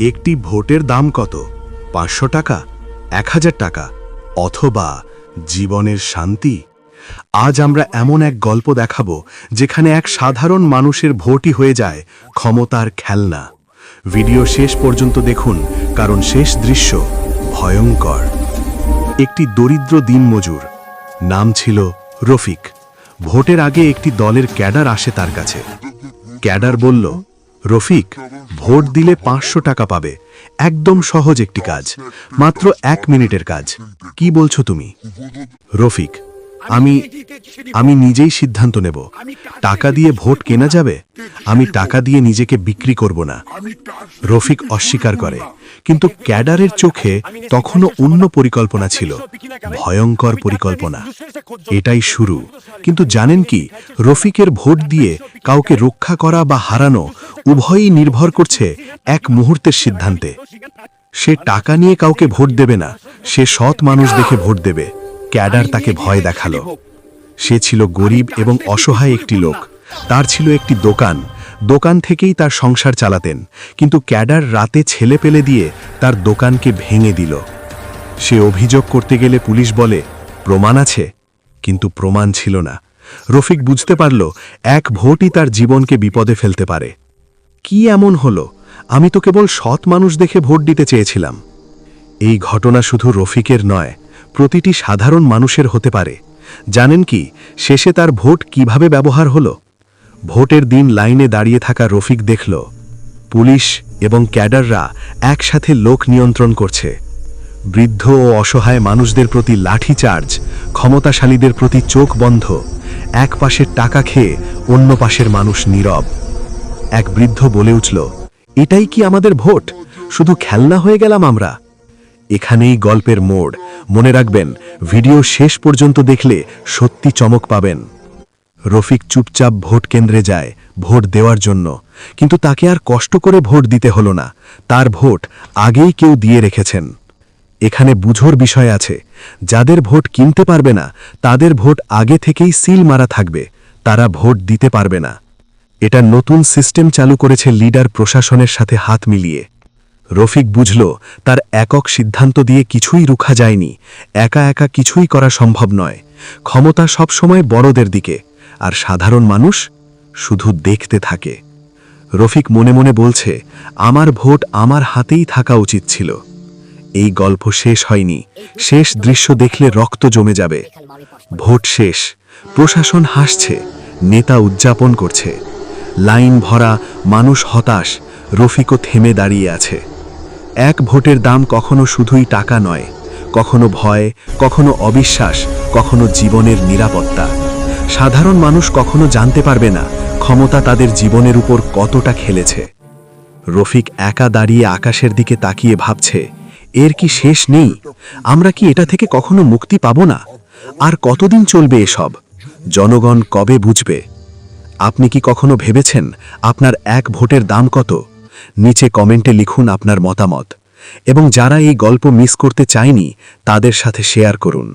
একটি ভোটের দাম কত? পাঁচশো টাকা? এক হাজার টাকা? অথবা জীবনের শান্তি? আজ আমরা এমন এক গল্প দেখাবো যেখানে এক সাধারণ মানুষের ভোটই হয়ে যায় ক্ষমতার খেলনা। ভিডিও শেষ পর্যন্ত দেখুন, কারণ শেষ দৃশ্য ভয়ঙ্কর। একটি দরিদ্র দিনমজুর, নাম ছিল রফিক। ভোটের আগে একটি দলের ক্যাডার আসে তার কাছে। ক্যাডার বলল রফিক, ভোট দিলে পাঁচশো টাকা পাবে। একদম সহজ একটি কাজ, মাত্র এক মিনিটের কাজ। কি বলছো তুমি? রফিক আমি আমি নিজেই সিদ্ধান্ত নেব। টাকা দিয়ে ভোট কেনা যাবে? আমি টাকা দিয়ে নিজেকে বিক্রি করব না। রফিক অস্বীকার করে। কিন্তু ক্যাডারের চোখে তখনও অন্য পরিকল্পনা ছিল। ভয়ঙ্কর পরিকল্পনা। এটাই শুরু। কিন্তু জানেন কি, রফিকের ভোট দিয়ে কাউকে রক্ষা করা বা হারানো উভয়ই নির্ভর করছে এক মুহূর্তের সিদ্ধান্তে। সে টাকা নিয়ে কাউকে ভোট দেবে না। সে সৎ মানুষ দেখে ভোট দেবে। ক্যাডার তাকে ভয় দেখাল। সে ছিল গরিব এবং অসহায় একটি লোক। তার ছিল একটি দোকান। দোকান থেকেই তার সংসার চালাতেন। কিন্তু ক্যাডার রাতে ছেলে পেলে দিয়ে তার দোকানকে ভেঙে দিল। সে অভিযোগ করতে গেলে পুলিশ বলে প্রমাণ আছে। কিন্তু প্রমাণ ছিল না। রফিক বুঝতে পারল এক ভোটই তার জীবনকে বিপদে ফেলতে পারে। কি এমন হলো? আমি তো কেবল সৎ মানুষ দেখে ভোট দিতে চেয়েছিলাম। এই ঘটনা শুধু রফিকের নয় প্রতিটি সাধারণ মানুষের হতে পারে। জানেন কি, শেষে তার ভোট কীভাবে ব্যবহার হলো? ভোটের দিন লাইনে দাঁড়িয়ে থাকা রফিক দেখল, পুলিশ এবং ক্যাডাররা একসাথে লোক নিয়ন্ত্রণ করছে। বৃদ্ধ ও অসহায় মানুষদের প্রতি লাঠি চার্জ ক্ষমতাশালীদের প্রতি চোখ বন্ধ, এক পাশের টাকা খেয়ে অন্য পাশের মানুষ নীরব। এক বৃদ্ধ বলে উঠল, এটাই কি আমাদের ভোট? শুধু খেলনা হয়ে গেলাম আমরা। এখানেই গল্পের মোড়। মনে রাখবেন, ভিডিও শেষ পর্যন্ত দেখলে সত্যি চমক পাবেন। রফিক চুপচাপ ভোট কেন্দ্রে যায়, ভোট দেওয়ার জন্য। কিন্তু তাকে আর কষ্ট করে ভোট দিতে হলো না। তার ভোট আগেই কেউ দিয়ে রেখেছেন। এখানে বুঝোর বিষয় আছে। যাদের ভোট কিনতে পারবে না, তাদের ভোট আগে থেকেই সিল মারা থাকবে। তারা ভোট দিতে পারবে না। এটা নতুন সিস্টেম চালু করেছে লিডার প্রশাসনের সাথে হাত মিলিয়ে। রফিক বুঝল, তার একক সিদ্ধান্ত দিয়ে কিছুই রুখা যায়নি। একা একা কিছুই করা সম্ভব নয়। ক্ষমতা সবসময় বড়দের দিকে, আর সাধারণ মানুষ শুধু দেখতে থাকে। রফিক মনে মনে বলছে, আমার ভোট আমার হাতেই থাকা উচিত ছিল। এই গল্প শেষ হয়নি। শেষ দৃশ্য দেখলে রক্ত জমে যাবে। ভোট শেষ। প্রশাসন হাসছে, নেতা উদযাপন করছে। লাইন ভরা, মানুষ হতাশ। রফিকও থেমে দাঁড়িয়ে আছে। এক ভোটের দাম কখনো শুধুই টাকা নয়, কখনো ভয়, কখনো অবিশ্বাস, কখনো জীবনের নিরাপত্তা। সাধারণ মানুষ কখনো জানতে পারবে না ক্ষমতা তাদের জীবনের উপর কতটা খেলেছে। রফিক একা দাঁড়িয়ে আকাশের দিকে তাকিয়ে ভাবছে, এর কি শেষ নেই? আমরা কি এটা থেকে কখনো মুক্তি পাব না? আর কতদিন চলবে এসব? জনগণ কবে বুঝবে? আপনি কি কখনো ভেবেছেন আপনার এক ভোটের দাম কত? নিচে কমেন্টে লিখুন আপনার মতামত। এবং যারা এই গল্প মিস করতে চায়নি, তাদের সাথে শেয়ার করুন।